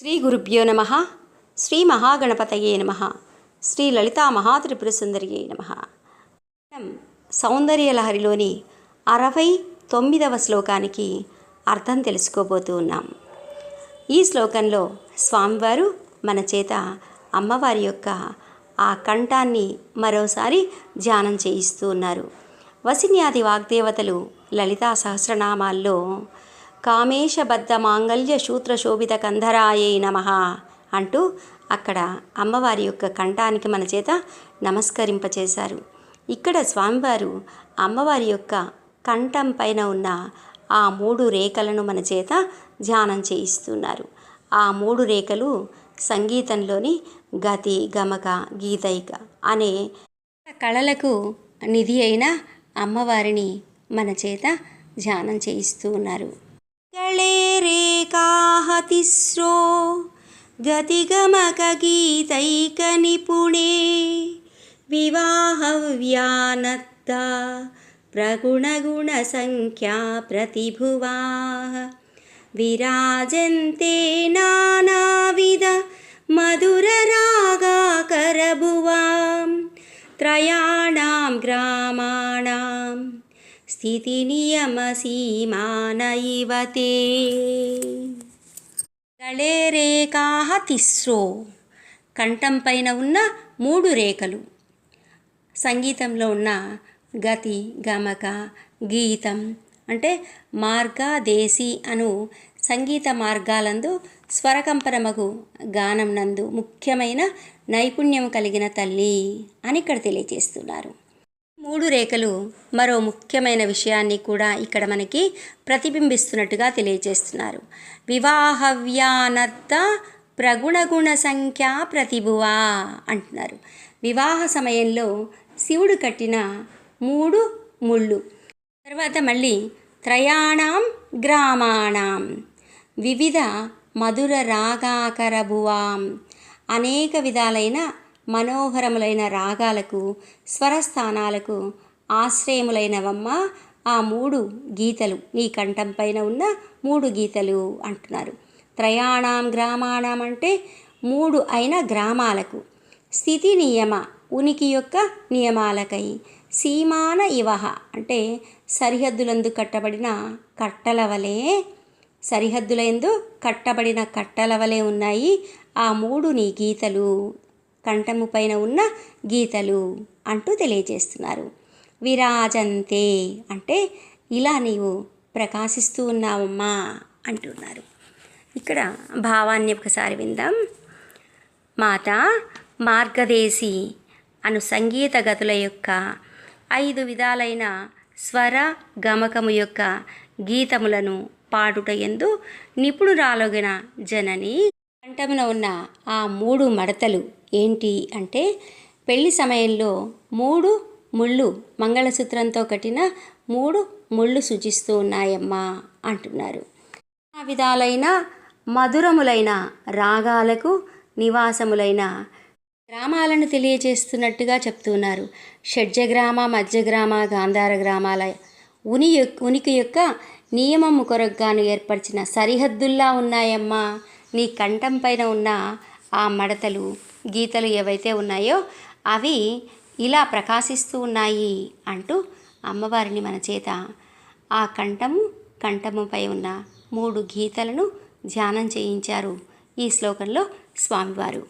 శ్రీ గురుభ్యో నమ శ్రీ మహాగణపతయే నమ శ్రీ లలితా మహాత్రిపుర సుందరియే నమ మనం సౌందర్యలహరిలోని అరవై తొమ్మిదవ శ్లోకానికి అర్థం తెలుసుకోబోతూ ఉన్నాం. ఈ శ్లోకంలో స్వామివారు మన చేత అమ్మవారి యొక్క ఆ కంఠాన్ని మరోసారి ధ్యానం చేయిస్తూ ఉన్నారు. వసిన్యాది వాగ్దేవతలు లలితా సహస్రనామాల్లో కామేశబద్ధ మాంగళ్య సూత్ర శోభిత కంధరాయే నమ అంటూ అక్కడ అమ్మవారి యొక్క కంఠానికి మన చేత నమస్కరింపచేశారు. ఇక్కడ స్వామివారు అమ్మవారి యొక్క కంఠం పైన ఉన్న ఆ మూడు రేఖలను మన చేత ధ్యానం చేయిస్తున్నారు. ఆ మూడు రేఖలు సంగీతంలోని గతి గమక గీతైక అనే కళలకు నిధి అయిన అమ్మవారిని మన చేత ధ్యానం చేయిస్తూ ఉన్నారు. గళే రేఖాః తిస్రో గతిగమక గీతైక నిపుణే వివాహవ్యానత్త ప్రగుణగుణ సంఖ్యా ప్రతిభువా స్థితినియమసీమాన ఇవ తే గళే తిస్రో. కంఠం పైన ఉన్న మూడు రేఖలు. సంగీతంలో ఉన్న గతి గమక గీతం అంటే మార్గ దేశి అను సంగీత మార్గాలందు స్వరకంపనమగు గానం నందు ముఖ్యమైన నైపుణ్యం కలిగిన తల్లి అని ఇక్కడ తెలియజేస్తున్నారు. మూడు రేఖలు మరో ముఖ్యమైన విషయాన్ని కూడా ఇక్కడ మనకి ప్రతిబింబిస్తున్నట్టుగా తెలియజేస్తున్నారు. వివాహవ్యానర్థ ప్రగుణగుణ సంఖ్య ప్రతిభువా అంటున్నారు. వివాహ సమయంలో శివుడు కట్టిన మూడు ముళ్ళు. తర్వాత మళ్ళీ త్రయాణం గ్రామాణం. వివిధ మధుర రాగాకరభువాం అనేక విధాలైన మనోహరములైన రాగాలకు స్వరస్థానాలకు ఆశ్రయములైనవమ్మ ఆ మూడు గీతలు. నీ కంఠం పైన ఉన్న మూడు గీతలు అంటున్నారు. త్రయాణం గ్రామాణం అంటే మూడు అయిన గ్రామాలకు. స్థితి నియమ ఉనికి యొక్క నియమాలకై. సీమాన ఇవహ అంటే సరిహద్దులందు కట్టబడిన కట్టల వలె సరిహద్దులందు కట్టబడిన కట్టల వలె ఉన్నాయి ఆ మూడు నీ గీతలు. కంఠము పైన ఉన్న గీతలు అంటూ తెలియజేస్తున్నారు. విరాజంతే అంటే ఇలా నీవు ప్రకాశిస్తూ ఉన్నావమ్మా అంటున్నారు. ఇక్కడ భావాన్ని ఒకసారి విందాం. మాత మార్గదేశి అను సంగీత గతుల యొక్క ఐదు విధాలైన స్వర గమకము యొక్క గీతములను పాడుట ఎందు నిపుణురాలొగిన జనని కంఠమున ఉన్న ఆ మూడు మడతలు ఏంటి అంటే పెళ్ళి సమయంలో మూడు ముళ్ళు మంగళసూత్రంతో కట్టిన మూడు ముళ్ళు సూచిస్తూ ఉన్నాయమ్మా అంటున్నారు. ఆ విధాలైన మధురములైన రాగాలకు నివాసములైన గ్రామాలను తెలియజేస్తున్నట్టుగా చెప్తున్నారు. షడ్జగ్రామ మధ్యగ్రామ గాంధార గ్రామాల ఉని ఉనికి యొక్క నియమము కొరకుగాను ఏర్పరిచిన సరిహద్దుల్లా ఉన్నాయమ్మా నీ కంఠం పైన ఉన్న ఆ మడతలు గీతలు ఏవైతే ఉన్నాయో అవి ఇలా ప్రకాశిస్తూ ఉన్నాయి అంటూ అమ్మవారిని మన చేత ఆ కంఠము కంఠముపై ఉన్న మూడు గీతలను ధ్యానం చేయించారు ఈ శ్లోకంలో స్వామివారు.